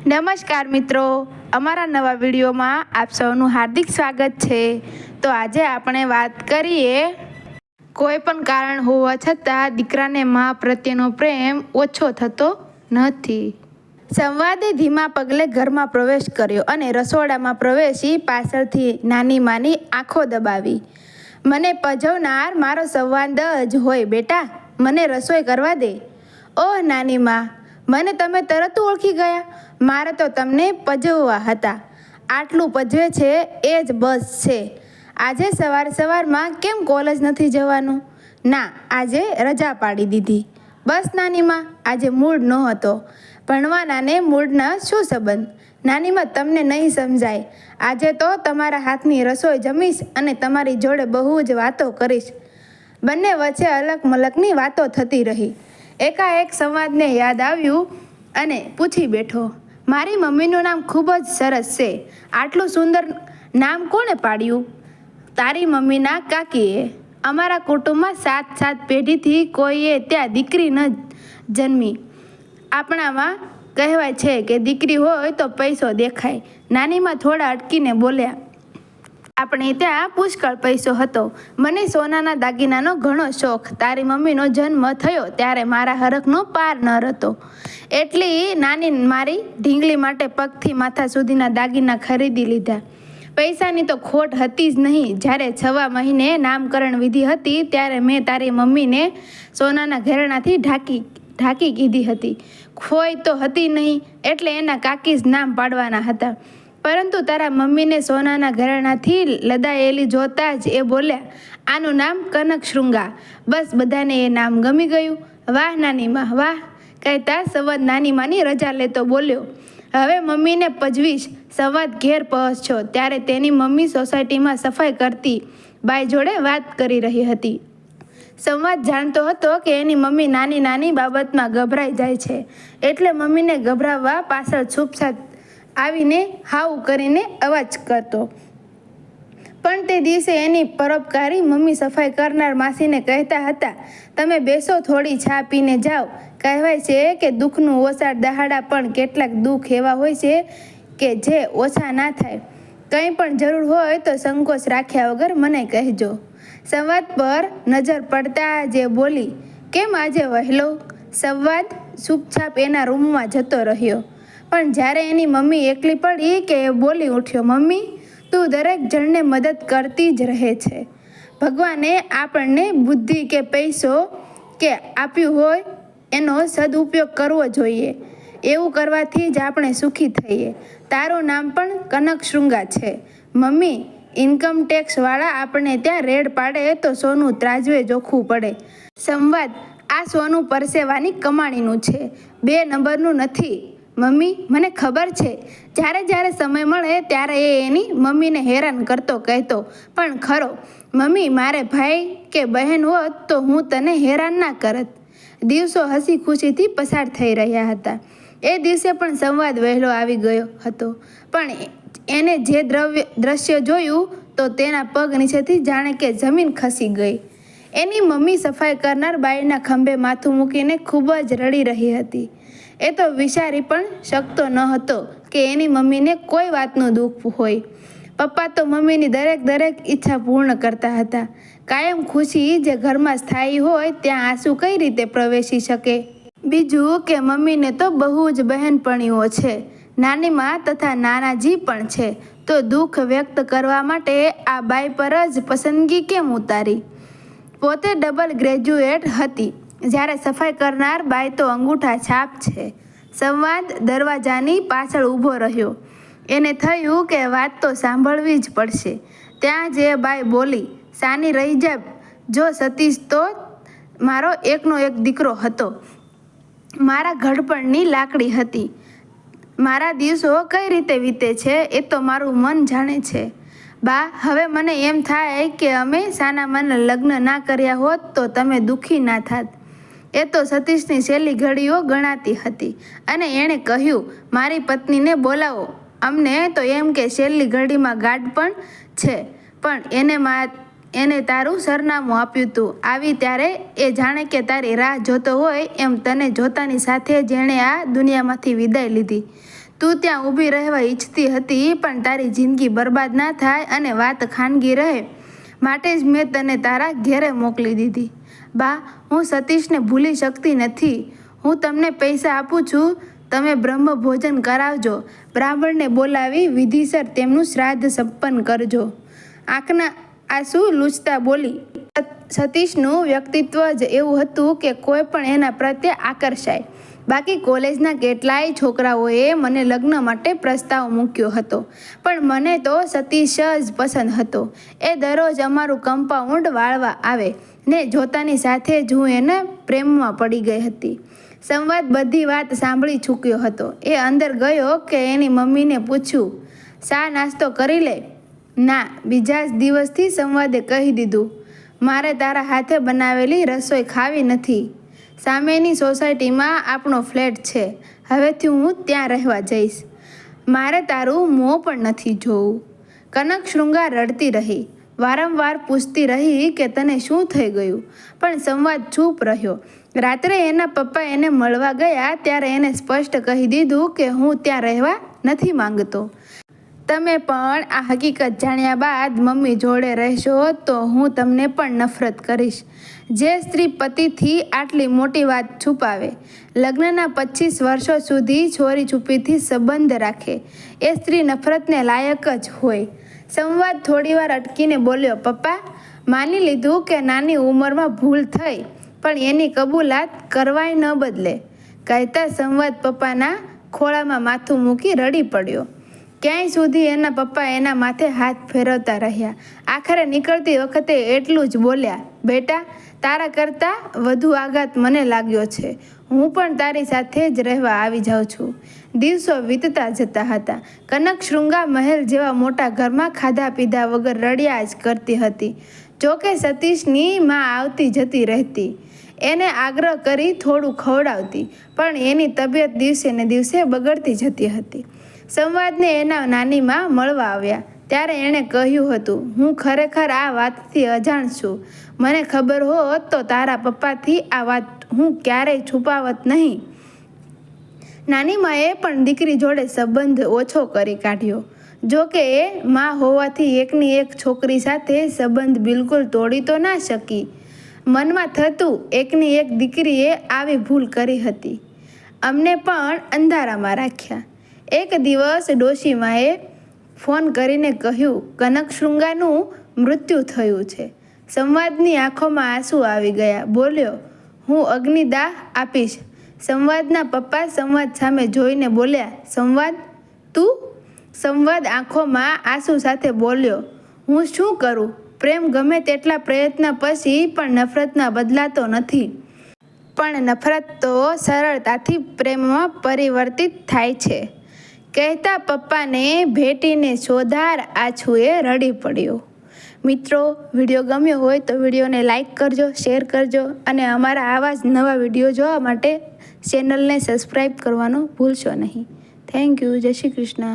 નમસ્કાર મિત્રો, અમારા નવા વિડીયોમાં આપ સૌનું હાર્દિક સ્વાગત છે. તો આજે આપણે વાત કરીએ કોઈ પણ કારણ હોવા છતાં દીકરાને મા પ્રત્યેનો પ્રેમ ઓછો થતો નથી. સંવાદે ધીમા પગલે ઘરમાં પ્રવેશ કર્યો અને રસોડામાં પ્રવેશી પાછળથી નાની માની આંખો દબાવી. મને પજવનાર મારો સંવાદ જ હોય બેટા, મને રસોઈ કરવા દે. ઓહ, નાની માં મને તમે તરત ઓળખી ગયા. મારે તો તમને પજવવા હતા. આટલું પજવે છે એ જ બસ છે. આજે સવાર સવારમાં કેમ કોલેજ નથી જવાનું? ના, આજે રજા પાડી દીધી. બસ નાનીમાં, આજે મૂડ નહોતો. ભણવાના ને મૂડના શું સંબંધ? નાનીમાં તમને નહીં સમજાય. આજે તો તમારા હાથની રસોઈ જમીશ અને તમારી જોડે બહુ જ વાતો કરીશ. બંને વચ્ચે અલગ મલકની વાતો થતી રહી. એકાએક સંવાદને યાદ આવ્યું અને પૂછી બેઠો, મારી મમ્મીનું નામ ખૂબ જ સરસ છે. આટલું સુંદર નામ કોણે પાડ્યું? તારી મમ્મીના કાકીએ. અમારા કુટુંબમાં સાત સાત પેઢીથી કોઈએ ત્યાં દીકરી ન જન્મી. આપણામાં કહેવાય છે કે દીકરી હોય તો પૈસો દેખાય. નાનીમાં થોડા અટકીને બોલ્યા આપણે ત્યાં પુષ્કળ પૈસો હતો. મને સોનાના દાગીનાનો ઘણો શોખ. તારી મમ્મીનો જન્મ થયો ત્યારે મારા હરખનો પાર ન હતો એટલી નાની મારી ઢીંગલી માટે પગથી માથા સુધીના દાગીના ખરીદી લીધા. પૈસાની તો ખોટ હતી જ નહીં. જ્યારે છવા મહિને નામકરણ વિધિ હતી, ત્યારે મેં તારી મમ્મીને સોનાના ઘરેણાથી ઢાંકી ઢાંકી કીધી હતી. ખોઈ તો હતી નહીં, એટલે એના કાકી જ નામ પાડવાના હતા. પરંતુ તારા મમ્મીને સોનાના ઘરેણાથી લદાયેલી જોતા જ એ બોલ્યા, આનું નામ કનક શૃંગા. બસ બધાને એ નામ ગમી ગયું. વાહ નાની માં વાહ. કહેતા સંવાદ નાની માની રજા લેતો બોલ્યો, હવે મમ્મીને પજવીશ. સંવાદ ઘેર પહોંચ્યો ત્યારે તેની મમ્મી સોસાયટીમાં સફાઈ કરતી બાઈ જોડે વાત કરી રહી હતી. સંવાદ જાણતો હતો કે એની મમ્મી નાની નાની બાબતમાં ગભરાઈ જાય છે. એટલે મમ્મીને ગભરાવવા પાછળ છૂપછાપ આવીને હાવ કરીને અવાજ કરતો. પણ તે દિવસે એની પરોપકારી મમ્મી સફાઈ કરનાર માસીને કહેતા હતા, તમે બેસો થોડી છા પીને જાઓ. કહેવાય છે કે દુઃખનું ઓછા દહાડા પણ કેટલાક દુઃખ એવા હોય છે કે જે ઓછા ના થાય. કંઈ પણ જરૂર હોય તો સંકોચ રાખ્યા વગર મને કહેજો. સંવાદ પર નજર પડતા જે બોલી, કેમ આજે વહેલો? સંવાદ છૂપછાપ એના રૂમમાં જતો રહ્યો. પણ જ્યારે એની મમ્મી એકલી પડી કે એ બોલી ઉઠ્યો, મમ્મી, તું દરેક જણને મદદ કરતી જ રહે છે. ભગવાને આપણને બુદ્ધિ કે પૈસો કે આપ્યું હોય, એનો સદુપયોગ કરવો જોઈએ. એવું કરવાથી જ આપણે સુખી થઈએ. તારું નામ પણ કનક શૃંગા છે. મમ્મી ઇન્કમ ટેક્સવાળા આપણને ત્યાં રેડ પાડે તો સોનું ત્રાજવે જોખવું પડે. સંવાદ, આ સોનું પરસેવાની કમાણીનું છે. બે નંબરનું નથી. મમ્મી, મને ખબર છે. જ્યારે જ્યારે સમય મળે ત્યારે એ એની મમ્મીને હેરાન કરતો કહેતો, પણ ખરો, મમ્મી, મારે ભાઈ કે બહેન હોત તો હું તને હેરાન ના કરત. દિવસો હસી ખુશીથી પસાર થઈ રહ્યા હતા. એ દિવસે પણ સંવાદ વહેલો આવી ગયો હતો. પણ એને જે દ્રવ્ય, દ્રશ્ય જોયું તો તેના પગ નીચેથી જાણે કે જમીન ખસી ગઈ. એની મમ્મી સફાઈ કરનાર બાઈના ખંભે માથું મૂકીને ખૂબ જ રડી રહી હતી. એ તો વિચારી પણ શકતો ન હતો કે એની મમ્મીને કોઈ વાતનું દુઃખ હોય. પપ્પા તો મમ્મીની દરેક દરેક ઈચ્છા પૂર્ણ કરતા હતા. કાયમ ખુશી જે ઘરમાં સ્થાયી હોય ત્યાં આંસુ કઈ રીતે પ્રવેશી શકે? બીજું કે મમ્મીને તો બહુ જ બહેનપણીઓ છે. નાનીમાં તથા નાનાજી પણ છે. તો દુઃખ વ્યક્ત કરવા માટે આ બાઈ પર જ પસંદગી કેમ ઉતારી? પોતે ડબલ ગ્રેજ્યુએટ હતી. જ્યારે સફાઈ કરનાર બાય તો અંગૂઠા છાપ છે. સંવાદ દરવાજાની પાછળ ઊભો રહ્યો. એને થયું કે વાત તો સાંભળવી જ પડશે. ત્યાં જે બાઈ બોલી, સાની રહી જા જો સતીશ તો મારો એકનો એક દીકરો હતો. મારા ઘડપણની લાકડી હતી. મારા દિવસો કઈ રીતે વીતે છે એ તો મારું મન જાણે છે. બા, હવે મને એમ થાય કે અમે સાના મને લગ્ન ના કર્યા હોત તો તમે દુઃખી ના થાત. એ તો સતીશની છેલ્લી ઘડીઓ ગણાતી હતી. અને એણે કહ્યું, મારી પત્નીને બોલાવો. અમને તો એમ કે છેલ્લી ઘડીમાં ગાઢ પણ છે, પણ એને મા, એને તારું સરનામું આપ્યું હતું આવી ત્યારે એ જાણે કે તારી રાહ જોતો હોય એમ તને જોતાની સાથે જેણે આ દુનિયામાંથી વિદાય લીધી. તું ત્યાં ઊભી રહેવા ઈચ્છતી હતી, પણ તારી જિંદગી બરબાદ ના થાય અને વાત ખાનગી રહે. માટે જ મેં તને તારા ઘેરે મોકલી દીધી. બા, હું સતીશને ભૂલી શકતી નથી. હું તમને પૈસા આપું છું. તમે બ્રહ્મ ભોજન કરાવજો. બ્રાહ્મણને બોલાવી વિધિસર તેમનું શ્રાદ્ધ સંપન્ન કરજો. આંખના આંસુ લૂછતા બોલી. સતીશનું વ્યક્તિત્વ જ એવું હતું કે કોઈ પણ એના પ્રત્યે આકર્ષાય. બાકી કોલેજના કેટલાય છોકરાઓએ મને લગ્ન માટે પ્રસ્તાવ મૂક્યો હતો. પણ મને તો સતીશ જ પસંદ હતો. એ દરરોજ અમારું કમ્પાઉન્ડ વાળવા આવે. ને જોતાની સાથે જ હું એને પ્રેમમાં પડી ગઈ હતી. સંવાદ બધી વાત સાંભળી ચૂક્યો હતો. એ અંદર ગયો કે એની મમ્મીને પૂછ્યું, શા નાસ્તો કરી લે? ના, બીજા જ દિવસથી સંવાદે કહી દીધું. મારે તારા હાથે બનાવેલી રસોઈ ખાવી નથી. સામેની સોસાયટીમાં આપણો ફ્લેટ છે. હવેથી હું ત્યાં રહેવા જઈશ. મારે તારું મોં પણ નથી જોવું. કનક શૃંગાર રડતી રહી. વારંવાર પૂછતી રહી કે તને શું થઈ ગયું? પણ સંવાદ ચૂપ રહ્યો. રાત્રે એના પપ્પા એને મળવા ગયા ત્યારે એને સ્પષ્ટ કહી દીધું કે હું ત્યાં રહેવા નથી માંગતો. તમે પણ આ હકીકત જાણ્યા બાદ મમ્મી જોડે રહેશો તો હું તમને પણ નફરત કરીશ. જે સ્ત્રી પતિથી આટલી મોટી વાત છુપાવે, લગ્નના પચીસ વર્ષો સુધી છોરી છુપીથી સંબંધ રાખે, એ સ્ત્રી નફરતને લાયક જ હોય. સંવાદ થોડીવાર અટકીને બોલ્યો, પપ્પા, માની લીધું કે નાની ઉંમરમાં ભૂલ થઈ, પણ એની કબૂલાત કરવાય ન બદલે. કહેતા સંવાદ પપ્પાના ખોળામાં માથું મૂકી રડી પડ્યો. ક્યાંય સુધી એના પપ્પા એના માથે હાથ ફેરવતા રહ્યા. આખરે નીકળતી વખતે એટલું જ બોલ્યા, બેટા, તારા કરતાં વધુ આઘાત મને લાગ્યો છે. હું પણ તારી સાથે જ રહેવા આવી જાઉં છું. દિવસો વીતતા જતા હતા. કનક શૃંગા મહેલ જેવા મોટા ઘરમાં ખાધા પીધા વગર રડ્યા જ કરતી હતી. જોકે સતીશની માં આવતી જતી રહેતી. એને આગ્રહ કરી થોડું ખવડાવતી, પણ એની તબિયત દિવસે ને દિવસે બગડતી જતી હતી. સંવાદને એના નાનીમાં મળવા આવ્યા. ત્યારે એણે કહ્યું હતું, હું ખરેખર આ વાતથી અજાણ છું. મને ખબર હોત તો તારા પપ્પાથી આ વાત હું ક્યારેય છુપાવત નહીં. નાની માએ પણ દીકરી જોડે સંબંધ ઓછો કરી કાઢ્યો. જો કે એ માં હોવાથી એકની એક છોકરી સાથે સંબંધ બિલકુલ તોડી તો ના શકી. મનમાં થતું એકની એક દીકરીએ આવી ભૂલ કરી હતી. અમને પણ અંધારામાં રાખ્યા. એક દિવસ ડોશીમાએ ફોન કરીને કહ્યું, કનક શૃંગાનું મૃત્યુ થયું છે. સંવાદની આંખોમાં આંસુ આવી ગયા. બોલ્યો હું અગ્નિદાહ આપીશ. સંવાદના પપ્પા સંવાદ સામે જોઈને બોલ્યા, સંવાદ? તું? સંવાદ આંખોમાં આંસુ સાથે બોલ્યો, હું શું કરું? પ્રેમ ગમે તેટલા પ્રયત્ન પછી પણ નફરતના બદલાતો નથી. પણ નફરત તો સરળતાથી પ્રેમમાં પરિવર્તિત થાય છે. કહેતા પપ્પાને ભેટીને શોધાર આછુએ રડી પડ્યો. મિત્રો વીડિયો ગમ્યો હોય તો વિડીયોને લાઇક કરજો શેર કરજો અને અમારા આવા જ નવા વીડિયો જોવા માટે ચેનલને સબસ્ક્રાઈબ કરવાનું ભૂલશો નહીં. થેન્ક યુ જય શ્રી કૃષ્ણ.